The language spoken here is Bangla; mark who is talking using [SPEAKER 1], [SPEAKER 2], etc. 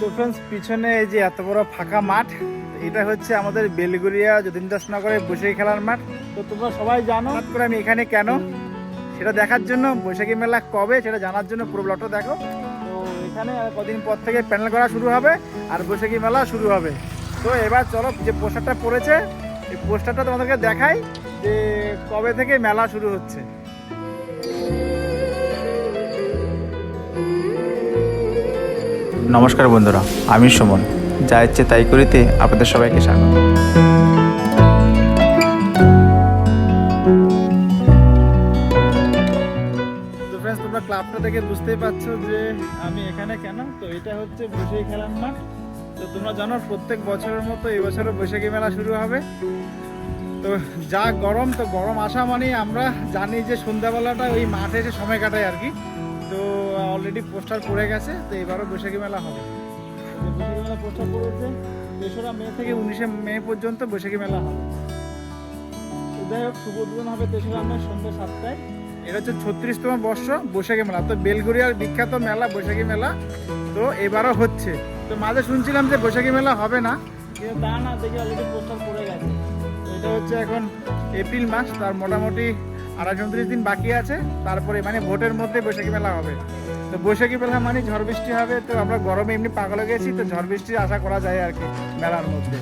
[SPEAKER 1] তো ফ্রেন্ডস পিছনে এই যে এত বড় ফাঁকা মাঠ, এটা হচ্ছে আমাদের বেলগুড়িয়া দাসনগরের বৈশাখী খেলার মাঠ। তো তোমরা সবাই জানো করে আমি এখানে কেন? সেটা দেখার জন্য বৈশাখী মেলা কবে, সেটা জানার জন্য পুরো ব্লগটা দেখো। তো এখানে কদিন পর থেকে প্যানেল করা শুরু হবে আর বৈশাখী মেলা শুরু হবে। তো এবার চলো, যে পোস্টারটা পড়েছে, এই পোস্টারটা তোমাদেরকে দেখাই যে কবে থেকে মেলা শুরু হচ্ছে।
[SPEAKER 2] নমস্কার বন্ধুরা, আমি সুমন। যা ইচ্ছে তাই করিতে আপনাদের সবাইকে স্বাগত।
[SPEAKER 1] তোমরা ক্লাবটা দেখে বুঝতেই পারছ যে আমি এখানে কেন? তো এটা হচ্ছে বৈশাখী খেলার মাঠ। তো তোমরা জানো, প্রত্যেক বছরের মতো এই বছরও বৈশাখী মেলা শুরু হবে। তো যা গরম, তো গরম আসা মানেই আমরা জানি যে সন্ধ্যাবেলাটা ওই মাঠে এসে সময় কাটাই আর কি। তো অলরেডি পোস্টার পড়ে গেছে, তো এবারও বৈশাখী মেলা হবে। বৈশাখী মেলা পোস্টার পড়েছে, তেসরা মে থেকে উনিশে মে পর্যন্ত বৈশাখী মেলা হবে। যাই হোক, শুভ উদ্বোধন হবে তেসরা মে সন্ধ্যা সাতটায়। এটা হচ্ছে ছত্রিশতম বর্ষ বৈশাখী মেলা। তো বেলগুড়িয়ার বিখ্যাত মেলা বৈশাখী মেলা, তো এবারও হচ্ছে। তো মাঝে শুনছিলাম যে বৈশাখী মেলা হবে না, কিন্তু তা না, দেখে অলরেডি পোস্টার পড়ে গেছে। এটা হচ্ছে এখন এপ্রিল মাস, তার মোটামুটি আড়াইশ উনত্রিশ দিন বাকি আছে। তারপরে মানে ভোটের মধ্যে বৈশাখী মেলা হবে। তো বৈশাখী মেলা মানে ঝড় বৃষ্টি হবে। তো আমরা গরমে এমনি পাগলে গেছি, তো ঝড় বৃষ্টির আশা করা যায় আর কি মেলার মধ্যে।